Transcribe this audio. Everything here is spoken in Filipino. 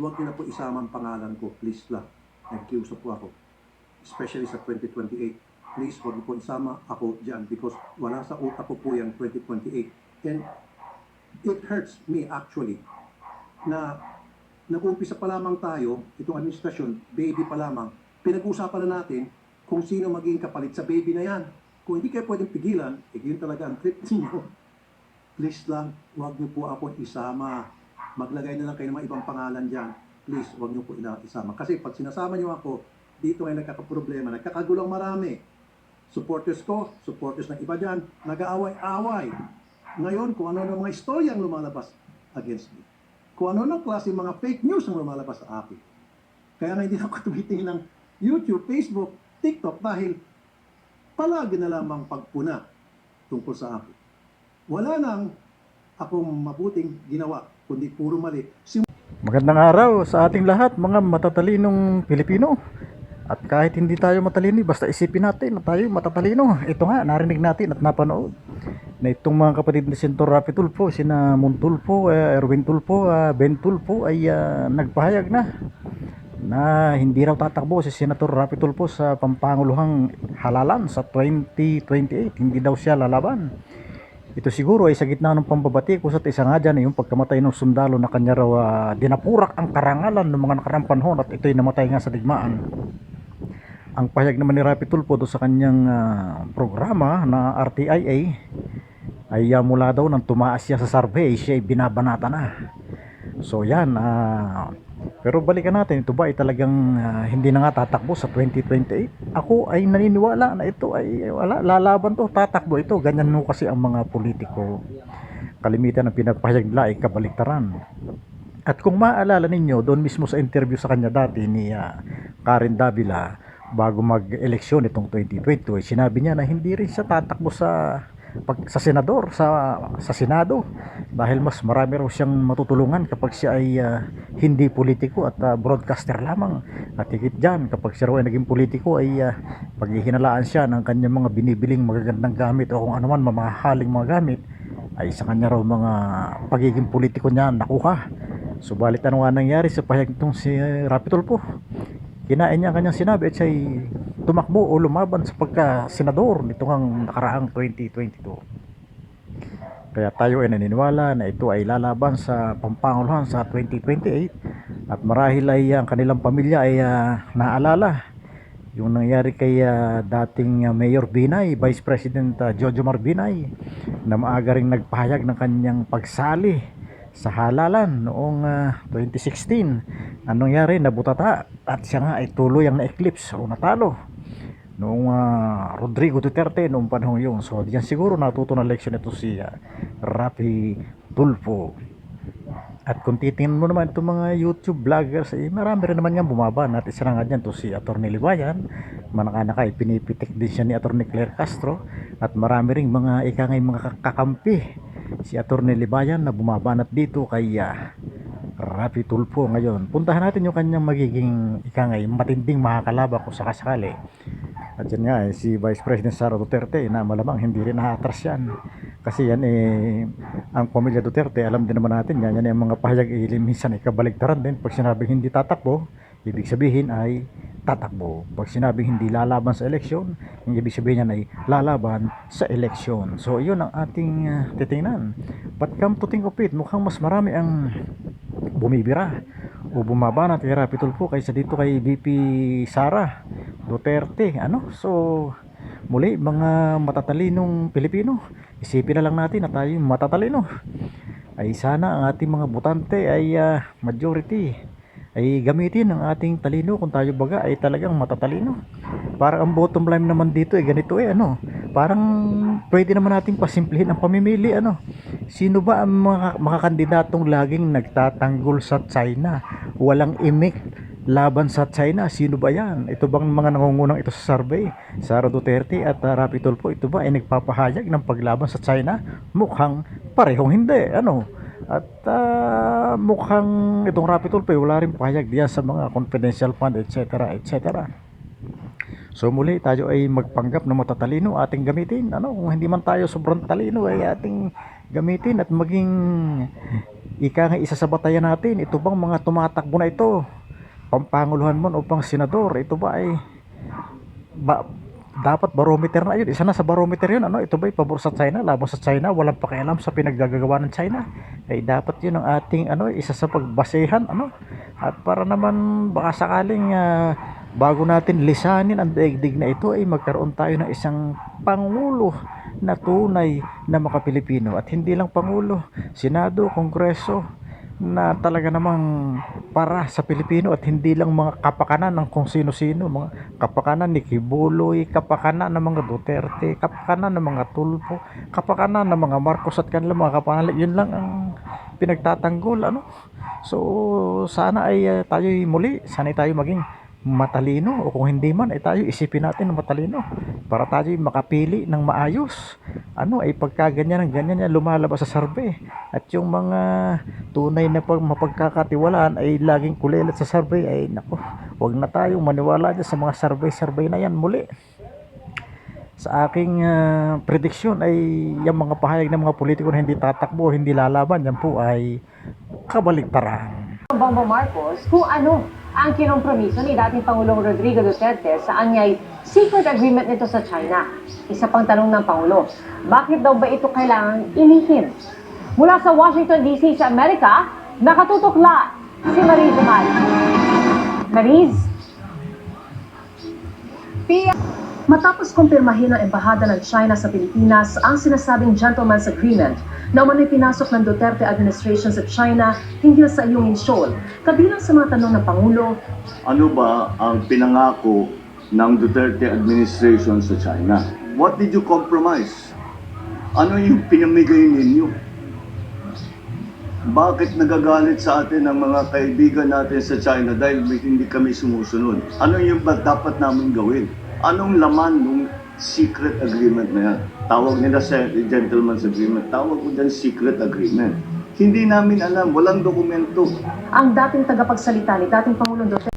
huwag niyo na po isama ang pangalan ko. Please lang. Nagkiusap po ako. Especially sa 2028. Please, huwag niyo po isama ako dyan because wala sa utak ko po yung 2028. And it hurts me actually na nag-umpisa pa lamang tayo, itong administrasyon, baby pa lamang, pinag-usapan na natin kung sino magiging kapalit sa baby na yan. Kung hindi kayo pwedeng pigilan, eh yun talaga ang trip ninyo. Please lang, huwag niyo po ako isama. Maglagay na lang kayo ng mga ibang pangalan dyan. Please, huwag niyo po isama. Kasi pag sinasama niyo ako, dito ay nagkakaproblema, nagkakagulang marami. Supporters ko, supporters ng iba dyan, nag-aaway-away. Ngayon, kung ano ng mga istorya ang lumalabas against me. Kung ano ng klase mga fake news ang lumalabas sa akin. Kaya nga hindi ako tumitingin ng YouTube, Facebook, TikTok dahil palagi na lamang pagpuna tungkol sa akin. Wala nang akong mabuting ginawa, kundi puro mali. Sim- Magandang araw sa ating lahat mga matatalinong Pilipino. At kahit hindi tayo matalino, basta isipin natin na tayo matatalino. Ito nga, narinig natin at napanood na itong mga kapatid ni Senator Rafi Tulfo, sina Mon Tulfo, eh, Erwin Tulfo, ah, Ben Tulfo ay ah, nagpahayag na na hindi raw tatakbo si Senator Rafi Tulfo sa pampanguluhang halalan sa 2028. Hindi daw siya lalaban. Ito siguro ay sa gitna ng pambabati kung sa isa nga dyan yung pagkamatay ng sundalo na kanya raw ah, dinapurak ang karangalan ng mga nakarang panahon at ito'y namatay nga sa digmaan. Ang pahayag naman ni Rapi Tulfo doon sa kanyang ah, programa na RTIA ay ah, mula daw nang tumaas siya sa survey siya ay binabanata na. So yan, ah, pero balikan natin, ito ba ay talagang ah, hindi na nga tatakbo sa 2028? Ako ay naniniwala na ito ay wala, lalaban to, tatakbo ito. Ganyan no kasi ang mga politiko. Kalimitan ng pinagpahayag nila ay kabaliktaran. At kung maalala ninyo, doon mismo sa interview sa kanya dati ni ah, Karen Davila, bago mag-eleksyon itong 2022, eh, sinabi niya na hindi rin siya tatakbo sa pag, sa senador sa sa senado. Dahil mas marami raw siyang matutulungan kapag siya ay ah, hindi politiko at ah, broadcaster lamang. At higit dyan kapag siya raw ay naging politiko ay uh, paghihinalaan siya ng kanyang mga binibiling magagandang gamit o kung ano man mamahaling mga gamit ay sa kanya raw mga pagiging politiko niya nakuha. Subalit ano nga nangyari sa pahayag nitong si uh, Rapi Tulfo kinain niya ang kanyang sinabi at siya'y tumakbo o lumaban sa pagka-senador nito ngang nakaraang 2022. Kaya tayo ay naniniwala na ito ay lalaban sa pampanguluhan sa 2028 at marahil ay ang kanilang pamilya ay ah, naalala yung nangyari kay ah, dating ah, Mayor Binay, Vice President ah, Jojo Mar Binay na maaga ring nagpahayag ng kanyang pagsali sa halalan noong ah, 2016 anong nangyari nabutata at siya nga ay tuloy ang na-eclipse o natalo noong ah, Rodrigo Duterte noong panahon yun so diyan siguro natuto ng leksyon ito si ah, Rafi Tulfo at kung titingnan mo naman itong mga YouTube vloggers, eh, marami rin naman yan bumaban. At isa na nga dyan to si Atty. Libayan. Manaka-naka, eh, pinipitik din siya ni Atty. Claire Castro. At marami rin mga ikangay mga kakampi. Si Atty. Libayan na bumabanat dito kay ah, Rapi Tulfo ngayon. Puntahan natin yung kanyang magiging ikangay matinding makakalaba kung sakasakali. At yan nga eh, si Vice President Sara Duterte na malamang hindi rin nakatras yan. Kasi yan eh, ang pamilya Duterte, alam din naman natin yan, yan yung mga pahayag eh, minsan ay kabaligtaran din. Pag sinabing hindi tatakbo, ibig sabihin ay tatakbo. Pag sinabing hindi lalaban sa eleksyon, yung ibig sabihin yan ay lalaban sa eleksyon. So yun ang ating ah, titingnan. But come to think of it, mukhang mas marami ang bumibira o bumabanat kay Rapi Tulfo kaysa dito kay VP Sara Duterte ano so muli mga matatalinong Pilipino isipin na lang natin na tayo matatalino ay sana ang ating mga butante ay ah, majority ay gamitin ang ating talino. Kung tayo baga ay talagang matatalino. Para ang bottom line naman dito ay ganito eh ano. Parang pwede naman nating pasimplihin ang pamimili ano. Sino ba ang mga, mga kandidatong laging nagtatanggol sa China? Walang imik laban sa China. Sino ba yan? Ito bang mga nangungunang ito sa survey? Sara Duterte at uh, Rapi Tulfo ito ba ay nagpapahayag ng paglaban sa China? Mukhang parehong hindi ano at ah, mukhang itong Rapi Tulfo ay wala rin pahayag diyan sa mga confidential fund etc etc So muli tayo ay magpanggap na matatalino ating gamitin. Ano, kung hindi man tayo sobrang talino ay ating gamitin at maging ika nga isa sa batayan natin, ito bang mga tumatakbo na ito? Pampanguluhan mo o pang senador, ito ba ay ba, dapat barometer na yun. Isa na sa barometer yun. Ano? Ito ba pabor sa China? Laban sa China? Walang pakialam sa pinaggagawa ng China. Eh, dapat yun ang ating ano, isa sa pagbasehan. Ano? At para naman baka sakaling ah, bago natin lisanin ang daigdig na ito ay magkaroon tayo ng isang pangulo na tunay na makapilipino at hindi lang pangulo, senado, kongreso na talaga namang para sa Pilipino at hindi lang mga kapakanan ng kung sino-sino, mga kapakanan ni Kibuloy, kapakanan ng mga Duterte, kapakanan ng mga Tulfo, kapakanan ng mga Marcos at kanila mga kapakanan. Yun lang ang pinagtatanggol. Ano? So, sana ay uh, tayo muli, sana tayo maging matalino o kung hindi man ay tayo isipin natin na matalino. Para tayo makapili ng maayos. Ano ay pagka ganyan ng ganyan yan lumalabas sa survey at yung mga tunay na pag mapagkakatiwalaan ay laging kulilat sa survey ay nako wag na tayong maniwala dyan sa mga survey survey na yan muli. Sa aking ah, prediksyon ay yung mga pahayag ng mga politiko na hindi tatakbo hindi lalaban yan po ay kabaligtaran Bongbong Marcos kung ano ang kinompromiso ni dating Pangulong Rodrigo Duterte sa anyay secret agreement nito sa China. Isa pang tanong ng Pangulo, bakit daw ba ito kailangan ilihim? Mula sa Washington DC sa Amerika, nakatutok la si Mariz Umal. Mariz? Pia. Matapos kumpirmahin ng Embahada ng China sa Pilipinas ang sinasabing Gentleman's Agreement na umano'y pinasok ng Duterte administration sa China hinggil sa iyong insyon. Kabilang sa mga tanong ng Pangulo, ano ba ang pinangako ng Duterte administration sa China? What did you compromise? Ano yung pinamigay ninyo? Bakit nagagalit sa atin ang mga kaibigan natin sa China dahil hindi kami sumusunod? Ano yung dapat namin gawin? Anong laman ng secret agreement na yan? Tawag nila sa gentleman's agreement. Tawag ko dyan secret agreement. Hindi namin alam. Walang dokumento. ang dating tagapagsalita ni dating Pangulong Duterte